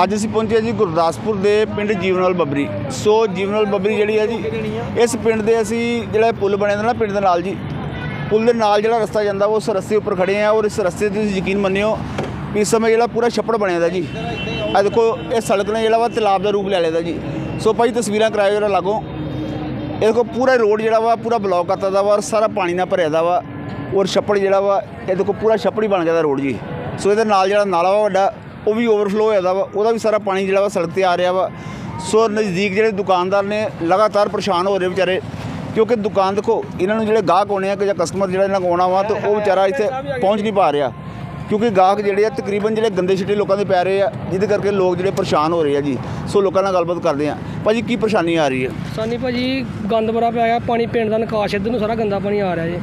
ਅੱਜ ਅਸੀਂ ਪਹੁੰਚੇ ਜੀ ਗੁਰਦਾਸਪੁਰ ਦੇ ਪਿੰਡ ਜੀਵਨਵਾਲ ਬੱਬਰੀ। ਸੋ ਜੀਵਨਵਾਲ ਬੱਬਰੀ ਜਿਹੜੀ ਹੈ ਜੀ, ਇਸ ਪਿੰਡ ਦੇ ਅਸੀਂ ਜਿਹੜਾ ਪੁਲ ਬਣਿਆ ਦਾ ਨਾ, ਪਿੰਡ ਦੇ ਨਾਲ ਜੀ, ਪੁਲ ਦੇ ਨਾਲ ਜਿਹੜਾ ਰਸਤਾ ਜਾਂਦਾ ਵਾ ਉਸ ਰਸਤੇ ਉੱਪਰ ਖੜੇ ਆ ਔਰ ਇਸ ਰਸਤੇ ਤੇ ਤੁਸੀਂ ਯਕੀਨ ਮੰਨਿਓ ਵੀ ਇਸ ਸਮੇਂ ਜਿਹੜਾ ਪੂਰਾ ਛੱਪੜ ਬਣਿਆ ਦਾ ਜੀ। ਆ ਦੇਖੋ, ਇਹ ਸੜਕ ਨੇ ਜਿਹੜਾ ਵਾ ਤਲਾਬ ਦਾ ਰੂਪ ਲੈ ਲਿਆ ਜੀ। ਸੋ ਭਾਈ ਤਸਵੀਰਾਂ ਕਰਾਇਓ ਜਰਾ ਲਾਗੋ। ਇਹ ਦੇਖੋ, ਪੂਰਾ ਰੋਡ ਜਿਹੜਾ ਵਾ, ਪੂਰਾ ਬਲੌਕ ਕਰਤਾ ਦਾ ਵਾ ਔਰ ਸਾਰਾ ਪਾਣੀ ਨਾਲ ਭਰਿਆ ਦਾ ਵਾ ਔਰ ਛੱਪੜ ਜਿਹੜਾ ਵਾ, ਇਹ ਦੇਖੋ, ਪੂਰਾ ਛੱਪੜ ਹੀ ਬਣ ਗਿਆ ਦਾ ਰੋਡ ਜੀ। ਸੋ ਇਹਦੇ ਨਾਲ ਜਿਹੜਾ ਨਾਲਾ ਵਾ ਵੱਡਾ ਉਹ ਵੀ ਓਵਰਫਲੋ ਹੋਇਆ ਦਾ ਵਾ, ਉਹਦਾ ਵੀ ਸਾਰਾ ਪਾਣੀ ਜਿਹੜਾ ਵਾ ਸੜਕ ਤੇ ਆ ਰਿਹਾ ਵਾ। ਸੋ ਨਜ਼ਦੀਕ ਜਿਹੜੇ ਦੁਕਾਨਦਾਰ ਨੇ ਲਗਾਤਾਰ ਪਰੇਸ਼ਾਨ ਹੋ ਰਹੇ ਵਿਚਾਰੇ, ਕਿਉਂਕਿ ਦੁਕਾਨ ਦੇਖੋ, ਇਹਨਾਂ ਨੂੰ ਜਿਹੜੇ ਗਾਹਕ ਆਉਣੇ ਆ ਕਿ ਜਾਂ ਕਸਟਮਰ ਜਿਹੜਾ ਇਹਨਾਂ ਕੋਲ ਆਉਣਾ ਵਾ, ਤਾਂ ਉਹ ਵਿਚਾਰਾ ਇੱਥੇ ਪਹੁੰਚ ਨਹੀਂ ਪਾ ਰਿਹਾ। ਕਿਉਂਕਿ ਗਾਹਕ ਜਿਹੜੇ ਆ ਤਕਰੀਬਨ ਜਿਹੜੇ ਗੰਦੇ ਛਿੱਟੇ ਲੋਕਾਂ ਦੇ ਪੈ ਰਹੇ ਆ ਜਿਹਦੇ ਕਰਕੇ ਲੋਕ ਜਿਹੜੇ ਪਰੇਸ਼ਾਨ ਹੋ ਰਹੇ ਆ ਜੀ। ਸੋ ਲੋਕਾਂ ਨਾਲ ਗੱਲਬਾਤ ਕਰਦੇ ਆ। ਭਾਜੀ ਕੀ ਪਰੇਸ਼ਾਨੀ ਆ ਰਹੀ ਹੈ ਸਾਨੀ ਭਾਜੀ ਗੰਦ ਬੜਾ ਪਿਆ ਗਿਆ ਪਾਣੀ ਪਿੰਡ ਦਾ ਨਿਕਾਸ ਇੱਧਰ ਨੂੰ ਸਾਰਾ ਗੰਦਾ ਪਾਣੀ ਆ ਰਿਹਾ ਜੀ।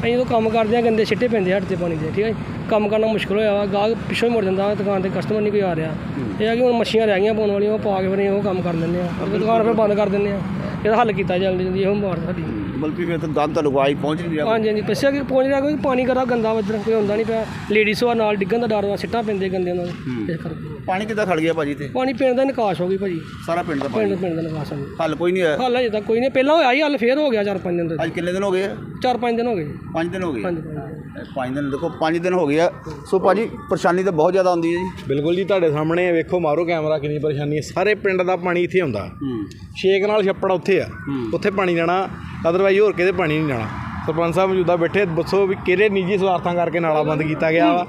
ਅਸੀਂ ਜਦੋਂ ਕੰਮ ਕਰਦੇ ਆ ਗੰਦੇ ਛਿੱਟੇ ਪੈਂਦੇ ਹੱਟ ਤੇ ਪਾਣੀ ਦੇ ਠੀਕ ਹੈ ਕੰਮ ਕਰਨਾ ਮੁਸ਼ਕਲ ਹੋਇਆ ਵਾ ਗਾਹਕ ਪਿੱਛੋਂ ਹੀ ਮੁੜ ਜਾਂਦਾ ਦੁਕਾਨ ਤੇ ਕਸਟਮਰ ਨਹੀਂ ਕੋਈ ਆ ਰਿਹਾ। ਇਹ ਆ ਕਿ ਹੁਣ ਮੱਛੀਆਂ ਰਹਿ ਗਈਆਂ ਪਾਉਣ ਵਾਲੀਆਂ ਉਹ ਪਾ ਕੇ ਫਿਰ ਉਹ ਕੰਮ ਕਰ ਲੈਂਦੇ ਆ। ਦੁਕਾਨ ਫਿਰ ਬੰਦ ਕਰ ਦਿੰਦੇ ਆ। ਇਹਦਾ ਹੱਲ ਕੀਤਾ ਜਲਦੀ ਜਲਦੀ ਇਹੋ ਮਾਰ ਸਾਡੀ। ਬਲਕਿ ਫਿਰ ਤਾਂ ਗੰਦ ਤਾਂ ਲਗਵਾਈ ਪਹੁੰਚ ਨਹੀਂ ਰਿਹਾ। ਹਾਂਜੀ ਹਾਂਜੀ ਦੱਸਿਆ ਕਿ ਪਹੁੰਚ ਰਿਹਾ ਕੋਈ ਪਾਣੀ ਕਰਾ ਗੰਦਾ ਵੱਧਰ ਕੋਈ ਹੁੰਦਾ ਨਹੀਂ ਪਿਆ। ਲੇਡੀਜ਼ ਵਾ ਨਾਲ ਡਿੱਗਣ ਦਾ ਡਰ ਵਾ ਸਿੱਟਾਂ ਪੈਂਦੇ ਗੰਦੇ ਨਾਲ ਇਸ ਪਾਣੀ ਕਿੱਦਾਂ ਖੜ ਗਿਆ ਭਾਜੀ ਤੇ? ਪਾਣੀ ਪਿੰਡ ਦਾ ਨਿਕਾਸ ਹੋ ਗਈ ਭਾਜੀ। ਸਾਰਾ ਪਿੰਡ ਦਾ ਪਾਣੀ। ਪਿੰਡ ਦਾ ਨਿਕਾਸ ਹੋ ਗਿਆ। ਹੱਲ ਕੋਈ ਨਹੀਂ ਹੋਇਆ? ਹੱਲ ਅਜੇ ਤੱਕ ਕੋਈ ਨਹੀਂ ਪਹਿਲਾਂ ਹੋਇਆ ਹੀ ਹੱਲ ਫੇਰ ਹੋ ਗਿਆ ਚਾਰ ਪੰਜ ਦਿਨ ਦਾ ਅੱਜ ਕਿੰਨੇ ਦਿਨ ਹੋ ਗਏ ਚਾਰ ਪੰਜ ਦਿਨ ਹੋ ਗਏ ਪੰਜ ਦਿਨ ਹੋ ਗਏ ਹਾਂਜੀ ਪੰਜ ਦਿਨ ਦੇਖੋ ਪੰਜ ਦਿਨ ਹੋ ਗਏ ਆ। ਸੋ ਭਾਜੀ ਪਰੇਸ਼ਾਨੀ ਤਾਂ ਬਹੁਤ ਜ਼ਿਆਦਾ ਹੁੰਦੀ ਹੈ ਜੀ। ਬਿਲਕੁਲ ਜੀ ਤੁਹਾਡੇ ਸਾਹਮਣੇ ਵੇਖੋ ਮਾਰੋ ਕੈਮਰਾ ਕਿੰਨੀ ਪਰੇਸ਼ਾਨੀ ਹੈ। ਸਾਰੇ ਪਿੰਡ ਦਾ ਪਾਣੀ ਇੱਥੇ ਆਉਂਦਾ ਛੇਕ ਨਾਲ ਛੱਪੜ ਉੱਥੇ ਆ। ਉੱਥੇ ਪਾਣੀ ਲੈਣਾ ਅਦਰਵਾਈਜ਼ ਹੋਰ ਕਿਤੇ ਪਾਣੀ ਨਹੀਂ ਲੈਣਾ ਸਰਪੰਚ ਸਾਹਿਬ ਮੌਜੂਦਾ ਬੈਠੇ ਦੱਸੋ ਵੀ ਕਿਹੜੇ ਨਿੱਜੀ ਸਵਾਰਥਾਂ ਕਰਕੇ ਨਾਲਾ ਬੰਦ ਕੀਤਾ ਗਿਆ ਵਾ?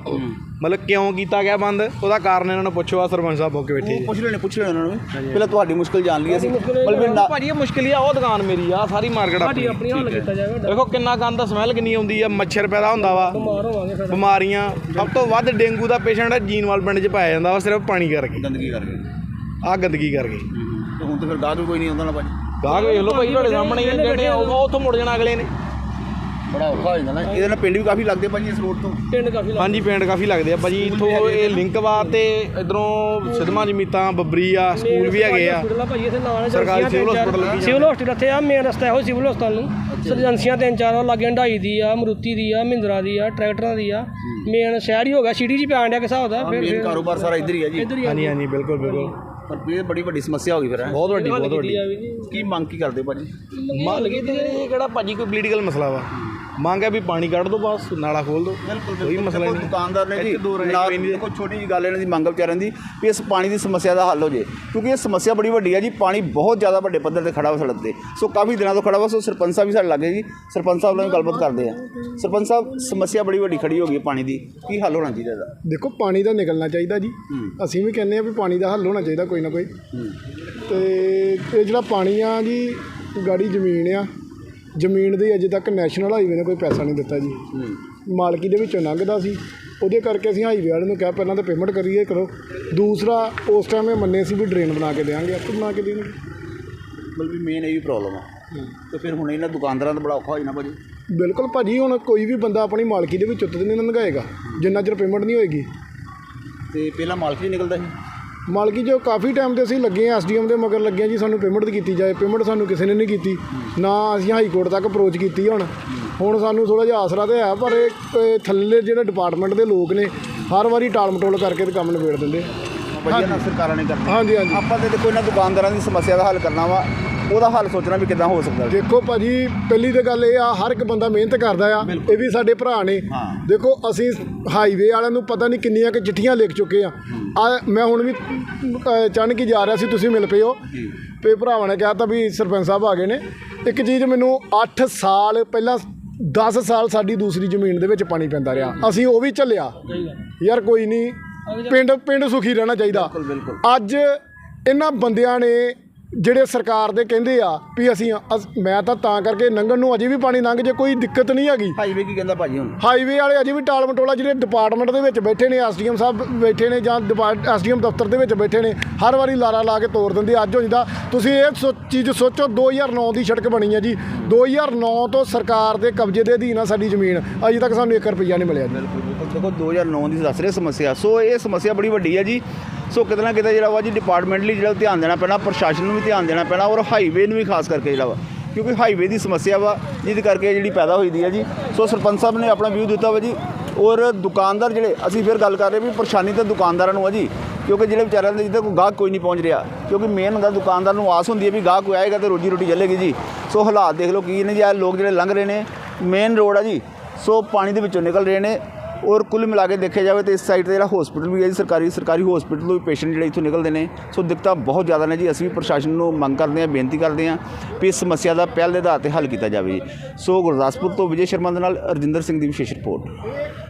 ਮਤਲਬ ਕਿਉਂ ਕੀਤਾ ਗਿਆ ਬੰਦ? ਉਹਦਾ ਕਾਰਨ ਇਹਨਾਂ ਨੂੰ ਪੁੱਛੋ ਆ ਸਰਪੰਚ ਸਾਹਿਬ ਹੋ ਕੇ ਬੈਠੇ ਜੀ। ਪੁੱਛ ਲੈਣੇ ਪੁੱਛ ਲੈਣੇ ਉਹਨਾਂ ਨੂੰ। ਪਹਿਲਾਂ ਤੁਹਾਡੀ ਮੁਸ਼ਕਲ ਜਾਣ ਲਈ ਅਸੀਂ। ਮਤਲਬ ਭਾਜੀ ਇਹ ਮੁਸ਼ਕਿਲ ਹੀ ਆ ਉਹ ਦੁਕਾਨ ਮੇਰੀ ਆ ਸਾਰੀ ਮਾਰਕੀਟ ਸਾਡੀ ਆਪਣੀ। ਆਪਣੀ ਹੱਲ ਕੀਤਾ ਜਾਏਗਾ ਦੇਖੋ ਕਿੰਨਾ ਗੰਦ ਸਮੈਲ ਕਿੰਨੀ ਆਉਂਦੀ ਆ ਮੱਛਰ ਪੈਦਾ ਹੁੰਦਾ ਵਾ। ਬਿਮਾਰ ਹੋਵਾਂਗੇ ਫਿਰ ਬਿਮਾਰੀਆਂ ਸਭ ਤੋਂ ਵੱਧ ਡੇਂਗੂ ਦਾ ਪੇਸ਼ੈਂਟ ਜੀਨਵਾਲ ਪਿੰਡ 'ਚ ਪਾਇਆ ਜਾਂਦਾ ਵਾ ਸਿਰਫ ਪਾਣੀ ਕਰਕੇ। ਗੰਦਗੀ ਕਰਕੇ। ਆ ਗੰਦਗੀ ਕਰਕੇ। ਤੇ ਹੁਣ ਤਾਂ ਫਿਰ ਗਾਹਕ ਵੀ ਕੋਈ ਨਹੀਂ ਆਉਂਦਾ ਨਾ ਭਾਜੀ। ਗਾਹਕ ਵੇਖ ਲਓ ਭਾਈ ਤੁਹਾਡੇ ਸਾਹਮਣੇ ਜਿਹੜੇ ਆਊਗਾ ਉੱਥੋਂ ਮੁੜ ਜਾਣਾ ਅਗਲੇ ਨੇ। ਬੜਾ ਔਖਾ ਹੋ ਜਾਂਦਾ ਨਾ। ਇਹਦੇ ਨਾਲ ਪਿੰਡ ਵੀ ਕਾਫੀ ਲੱਗਦੇ ਭਾਜੀ ਇਸ ਰੋਡ ਤੋਂ। ਪਿੰਡ ਕਾਫੀ ਹਾਂਜੀ ਪਿੰਡ ਕਾਫੀ ਲੱਗਦੇ ਆ ਭਾਜੀ। ਇੱਥੋਂ ਇਹ ਲਿੰਕ ਵਾ ਤੇ ਇਧਰੋਂ ਸਿਧਮਾ ਜਮੀਤਾਂ ਬੱਬਰੀ ਆ ਸਕੂਲ ਵੀ ਹੈਗੇ ਆ। ਹਸਪੀਟਲ ਆ ਭਾਜੀ ਇੱਥੇ ਨਾਲ ਸਰਕਾਰੀ ਸਿਵਲ ਹਸਪੀਟਲ ਸਿਵਲ ਹਸਪੀਟਲ ਇੱਥੇ ਆ ਮੇਨ ਰਸਤਾ ਇਹੋ ਸਿਵਲ ਹਸਪਤਾਲ ਨੂੰ। ਏਜੰਸੀਆਂ ਤਿੰਨ ਚਾਰ ਆ ਲਾਗੇ ਹੰਡਾਈ ਦੀ ਆ ਮਰੂਤੀ ਦੀ ਆ ਮਹਿੰਦਰਾ ਦੀ ਆ ਟਰੈਕਟਰਾਂ ਦੀ ਆ। ਮੇਨ ਸ਼ਹਿਰ ਹੀ ਹੋ ਗਿਆ ਸਿਟੀ 'ਚ ਪੈਣ ਡਿਆ ਕਿਸ ਹਿਸਾਬ ਦਾ ਫਿਰ ਮੇਨ ਕਾਰੋਬਾਰ ਸਾਰਾ ਇੱਧਰ ਹੀ ਹੈ ਜੀ। ਆ। ਹਾਂਜੀ ਹਾਂਜੀ ਬਿਲਕੁਲ ਬਿਲਕੁਲ। ਪਰ ਇਹ ਬੜੀ ਵੱਡੀ ਸਮੱਸਿਆ ਹੋ ਗਈ ਫਿਰ। ਬਹੁਤ ਵੱਡੀ ਬਹੁਤ ਵੱਡੀ। ਆ ਜੀ ਕੀ ਮੰਗ ਕੀ ਕਰਦੇ ਭਾਜੀ? ਮੰਨ ਲਗੇ ਤੇ ਇਹ ਕਿਹੜਾ ਭਾਜੀ ਕੋਈ ਪੋਲੀਟੀਕਲ ਮਸਲਾ ਵਾ। ਮੰਗ ਹੈ ਵੀ ਪਾਣੀ ਕੱਢ ਦੋ ਬਸ ਨਾਲਾ ਖੋਲ ਦੋ ਕੋਈ ਮਸਲਾ ਨਹੀਂ। ਦੁਕਾਨਦਾਰ ਨੇ ਜੀ ਨਾਲ ਕੋਈ ਛੋਟੀ ਜੀ ਗੱਲ ਇਹਨਾਂ ਦੀ ਮੰਗ ਵਿਚਾਰਿਆਂ ਦੀ ਵੀ ਇਸ ਪਾਣੀ ਦੀ ਸਮੱਸਿਆ ਦਾ ਹੱਲ ਹੋ ਜੇ। ਕਿਉਂਕਿ ਇਹ ਸਮੱਸਿਆ ਬੜੀ ਵੱਡੀ ਹੈ ਜੀ ਪਾਣੀ ਬਹੁਤ ਜ਼ਿਆਦਾ ਵੱਡੇ ਪੱਧਰ ਤੇ ਖੜਾ ਵਾ ਸੜਕ ਤੇ। ਸੋ ਕਾਫੀ ਦਿਨਾਂ ਤੋਂ ਖੜਾ ਵਾ ਸੋ ਸਰਪੰਚ ਸਾਹਿਬ ਵੀ ਸਾਡੇ ਲੱਗੇ ਜੀ। ਸਰਪੰਚ ਸਾਹਿਬ ਨਾਲ ਵੀ ਗੱਲਬਾਤ ਕਰਦੇ ਆ। ਸਰਪੰਚ ਸਾਹਿਬ ਸਮੱਸਿਆ ਬੜੀ ਵੱਡੀ ਖੜੀ ਹੋ ਗਈ ਹੈ ਪਾਣੀ ਦੀ। ਕੀ ਹੱਲ ਹੋਣਾ ਚਾਹੀਦਾ ਇਹਦਾ? ਦੇਖੋ ਪਾਣੀ ਦਾ ਨਿਕਲਣਾ ਚਾਹੀਦਾ ਜੀ। ਅਸੀਂ ਵੀ ਕਹਿੰਦੇ ਆ ਵੀ ਪਾਣੀ ਦਾ ਹੱਲ ਹੋਣਾ ਚਾਹੀਦਾ ਕੋਈ ਨਾ ਕੋਈ। ਤੇ ਇਹ ਜਿਹੜਾ ਪਾਣੀ ਆ ਜੀ ਗਾੜੀ ਜ਼ਮੀਨ ਆ। ਜ਼ਮੀਨ ਦੇ ਅਜੇ ਤੱਕ ਨੈਸ਼ਨਲ ਹਾਈਵੇ ਨੇ ਕੋਈ ਪੈਸਾ ਨਹੀਂ ਦਿੱਤਾ ਜੀ। ਮਾਲਕੀ ਦੇ ਵਿੱਚੋਂ ਲੰਘਦਾ ਸੀ। ਉਹਦੇ ਕਰਕੇ ਅਸੀਂ ਹਾਈਵੇ ਵਾਲੇ ਨੂੰ ਕਿਹਾ ਪਹਿਲਾਂ ਤਾਂ ਪੇਮੈਂਟ ਕਰੀਏ ਕਰੋ। ਦੂਸਰਾ ਉਸ ਟਾਈਮ ਇਹ ਮੰਨੇ ਸੀ ਵੀ ਡਰੇਨ ਬਣਾ ਕੇ ਦੇਵਾਂਗੇ ਆਪੇ ਬਣਾ ਕੇ ਦੇਣਗੇ। ਮਤਲਬ ਵੀ ਮੇਨ ਇਹ ਵੀ ਪ੍ਰੋਬਲਮ ਆ ਤੇ ਫਿਰ ਹੁਣ ਇਹਨਾਂ ਦੁਕਾਨਦਾਰਾਂ ਦਾ ਬੜਾ ਔਖਾ ਹੋ ਜਾਣਾ ਭਾਜੀ। ਬਿਲਕੁਲ ਭਾਜੀ ਹੁਣ ਕੋਈ ਵੀ ਬੰਦਾ ਆਪਣੀ ਮਾਲਕੀ ਦੇ ਵਿੱਚੋਂ ਤਾਂ ਨਹੀਂ ਲੰਘਾਏਗਾ। ਜਿੰਨਾ ਚਿਰ ਪੇਮੈਂਟ ਨਹੀਂ ਹੋਏਗੀ। ਤੇ ਪਹਿਲਾਂ ਮਾਲਕ ਨਿਕਲਦਾ ਸੀ। ਮਾਲਕੀ ਜੋ ਕਾਫੀ ਟਾਈਮ ਤੇ ਅਸੀਂ ਲੱਗੇ ਆ ਐਸਡੀਐਮ ਦੇ ਮਗਰ ਲੱਗੇ ਆ ਜੀ ਸਾਨੂੰ ਪੇਮੈਂਟ ਕੀਤੀ ਜਾਏ। ਪੇਮੈਂਟ ਸਾਨੂੰ ਕਿਸੇ ਨੇ ਨਹੀਂ ਕੀਤੀ। ਨਾ ਅਸੀਂ ਹਾਈ ਕੋਰਟ ਤੱਕ ਅਪਰੋਚ ਕੀਤੀ ਹੁਣ। ਹੁਣ ਸਾਨੂੰ ਥੋੜਾ ਜਿਹਾ ਆਸਰਾ ਤੇ ਹੈ ਪਰ ਇਹ ਥੱਲੇ ਜਿਹੜੇ ਡਿਪਾਰਟਮੈਂਟ ਦੇ ਲੋਕ ਨੇ ਹਰ ਵਾਰੀ ਟਾਲ ਮਟੋਲ ਕਰਕੇ ਤੇ ਕੰਮ ਨਿਬੇੜ ਦਿੰਦੇ ਭਾਜੀ ਇਹਨਾਂ ਸਰਕਾਰਾਂ ਨੇ ਕਰਨਾ। ਹਾਂਜੀ ਹਾਂਜੀ। ਆਪਾਂ ਤੇ ਦੇਖੋ ਇਹਨਾਂ ਦੁਕਾਨਦਾਰਾਂ ਦੀ ਸਮੱਸਿਆ ਦਾ ਹੱਲ ਕਰਨਾ ਵਾ ਉਹਦਾ ਹੱਲ ਸੋਚਣਾ ਵੀ ਕਿੱਦਾਂ ਹੋ ਸਕਦਾ। ਦੇਖੋ ਭਾਜੀ ਪਹਿਲੀ ਤੇ ਗੱਲ ਇਹ ਆ ਹਰ ਇੱਕ ਬੰਦਾ ਮਿਹਨਤ ਕਰਦਾ ਆ ਇਹ ਵੀ ਸਾਡੇ ਭਰਾ ਨੇ। ਦੇਖੋ ਅਸੀਂ ਹਾਈਵੇ ਵਾਲਿਆਂ ਨੂੰ ਪਤਾ ਨਹੀਂ ਕਿੰਨੀਆਂ ਕਿ ਚਿੱਠੀਆਂ ਲਿਖ ਚੁੱਕੇ ਆ। ਆ ਮੈਂ ਹੁਣ ਵੀ ਅ, ਅਚਾਨਕ ਹੀ ਜਾ ਰਿਹਾ ਸੀ ਤੁਸੀਂ ਮਿਲ ਪਏ ਹੋ। ਤੇ ਭਰਾਵਾਂ ਨੇ ਕਿਹਾ ਤਾਂ ਵੀ ਸਰਪੰਚ ਸਾਹਿਬ ਆ ਗਏ ਨੇ। ਇੱਕ ਚੀਜ਼ ਮੈਨੂੰ 8 ਸਾਲ ਪਹਿਲਾਂ 10 ਸਾਲ ਸਾਡੀ ਦੂਸਰੀ ਜ਼ਮੀਨ ਦੇ ਵਿੱਚ ਪਾਣੀ ਪੈਂਦਾ ਰਿਹਾ। ਅਸੀਂ ਉਹ ਵੀ ਝੱਲਿਆ। ਯਾਰ ਕੋਈ ਨਹੀਂ ਪਿੰਡ ਪਿੰਡ ਸੁਖੀ ਰਹਿਣਾ ਚਾਹੀਦਾ। ਅੱਜ ਇਹਨਾਂ ਬੰਦਿਆਂ ਨੇ ਜਿਹੜੇ ਸਰਕਾਰ ਦੇ ਕਹਿੰਦੇ ਆ ਵੀ ਅਸੀਂ ਅਸ- ਮੈਂ ਤਾਂ ਤਾਂ ਕਰਕੇ ਲੰਘਣ ਨੂੰ ਅਜੇ ਵੀ ਪਾਣੀ ਲੰਘ ਜੇ ਕੋਈ ਦਿੱਕਤ ਨਹੀਂ ਹੈਗੀ। ਹਾਈਵੇ ਕੀ ਕਹਿੰਦਾ ਭਾਜੀ ਹੁਣ? ਹਾਈਵੇ ਵਾਲੇ ਅਜੇ ਵੀ ਟਾਲ ਮਟੋਲਾ ਜਿਹੜੇ ਡਿਪਾਰਟਮੈਂਟ ਦੇ ਵਿੱਚ ਬੈਠੇ ਨੇ ਐਸਡੀਐਮ ਸਾਹਿਬ ਬੈਠੇ ਨੇ ਜਾਂ ਐਸਡੀਐਮ ਦਫ਼ਤਰ ਦੇ ਵਿੱਚ ਬੈਠੇ ਨੇ ਹਰ ਵਾਰੀ ਲਾਰਾ ਲਾ ਕੇ ਤੋੜ ਦਿੰਦੇ ਅੱਜ ਹੋ ਜਾਂਦਾ ਤੁਸੀਂ ਇਹ ਸੋ- ਚੀਜ਼ ਸੋਚੋ 2009 ਦੀ ਸੜਕ ਬਣੀ ਹੈ ਜੀ। 2009 ਤੋਂ ਸਰਕਾਰ ਦੇ ਕਬਜ਼ੇ ਦੇ ਅਧੀਨ ਆ ਸਾਡੀ ਜ਼ਮੀਨ। ਅਜੇ ਤੱਕ ਸਾਨੂੰ 1 ਰੁਪਈਆ ਨਹੀਂ ਮਿਲਿਆ ਜੀ। ਦੇਖੋ 2009 ਦੀ ਦੱਸ ਰਹੇ ਸਮੱਸਿਆ। ਸੋ ਇਹ ਸਮੱਸਿਆ ਬੜੀ ਵੱਡੀ ਹੈ ਜੀ। ਸੋ ਕਿਤੇ ਨਾ ਕਿਤੇ ਜਿਹੜਾ ਵਾ ਜੀ ਡਿਪਾਰਟਮੈਂਟਲੀ ਜਿਹੜਾ ਧਿਆਨ ਦੇਣਾ ਪੈਣਾ, ਪ੍ਰਸ਼ਾਸਨ ਨੂੰ ਵੀ ਧਿਆਨ ਦੇਣਾ ਪੈਣਾ ਔਰ ਹਾਈਵੇ ਨੂੰ ਵੀ ਖਾਸ ਕਰਕੇ ਜਿਹੜਾ ਵਾ। ਕਿਉਂਕਿ ਹਾਈਵੇ ਦੀ ਸਮੱਸਿਆ ਵਾ ਜਿਹਦੇ ਕਰਕੇ ਜਿਹੜੀ ਪੈਦਾ ਹੋਈ ਦੀ ਹੈ ਜੀ। ਸੋ ਸਰਪੰਚ ਸਾਹਿਬ ਨੇ ਆਪਣਾ ਵਿਊ ਦਿੱਤਾ ਵਾ ਜੀ। ਔਰ ਦੁਕਾਨਦਾਰ ਜਿਹੜੇ, ਅਸੀਂ ਫਿਰ ਗੱਲ ਕਰ ਰਹੇ ਵੀ ਪਰੇਸ਼ਾਨੀ ਤਾਂ ਦੁਕਾਨਦਾਰਾਂ ਨੂੰ ਆ ਜੀ। ਕਿਉਂਕਿ ਜਿਹੜੇ ਵਿਚਾਰਿਆਂ ਦੇ ਜਿੱਦਾਂ ਕੋਈ ਗਾਹਕ ਕੋਈ ਨਹੀਂ ਪਹੁੰਚ ਰਿਹਾ। ਕਿਉਂਕਿ ਮੇਨ ਹੁੰਦਾ ਦੁਕਾਨਦਾਰ ਨੂੰ ਆਸ ਹੁੰਦੀ ਹੈ ਵੀ ਗਾਹਕ ਕੋਈ ਆਏਗਾ ਤੇ ਰੋਜੀ ਰੋਟੀ ਚੱਲੇਗੀ ਜੀ। ਸੋ ਹਾਲਾਤ ਦੇਖ ਲਓ ਕੀ ਨੇ ਜੀ ਆ ਲੋਕ ਜਿਹੜੇ ਲੰਘ ਰਹੇ ਨੇ। ਮੇਨ ਰੋਡ ਆ ਜੀ। ਸੋ ਪਾਣੀ ਦੇ ਵਿੱਚੋਂ ਨਿਕਲ ਰਹੇ ਨੇ। ਔਰ ਕੁੱਲ ਮਿਲਾ ਕੇ ਦੇਖਿਆ ਜਾਵੇ ਤੇ ਇਸ ਸਾਈਡ ਤੇ ਜਿਹੜਾ ਹਸਪੀਟਲ ਵੀ ਹੈ ਜੀ, ਸਰਕਾਰੀ ਸਰਕਾਰੀ ਹਸਪੀਟਲ ਤੋਂ ਵੀ ਪੇਸ਼ੈਂਟ ਜਿਹੜੇ ਇੱਥੋਂ ਨਿਕਲਦੇ ਨੇ। ਸੋ ਦਿੱਕਤਾਂ ਬਹੁਤ ਜ਼ਿਆਦਾ ਨੇ ਜੀ। ਅਸੀਂ ਵੀ ਪ੍ਰਸ਼ਾਸਨ ਨੂੰ ਮੰਗ ਕਰਦੇ ਹਾਂ, ਬੇਨਤੀ ਕਰਦੇ ਹਾਂ ਵੀ ਇਸ ਸਮੱਸਿਆ ਦਾ ਪਹਿਲ ਦੇ ਆਧਾਰ ਤੇ ਹੱਲ ਕੀਤਾ ਜਾਵੇ ਜੀ। ਸੋ ਗੁਰਦਾਸਪੁਰ ਤੋਂ ਵਿਜੇ ਸ਼ਰਮਾ ਦੇ ਨਾਲ ਰਜਿੰਦਰ ਸਿੰਘ ਦੀ ਵਿਸ਼ੇਸ਼ ਰਿਪੋਰਟ।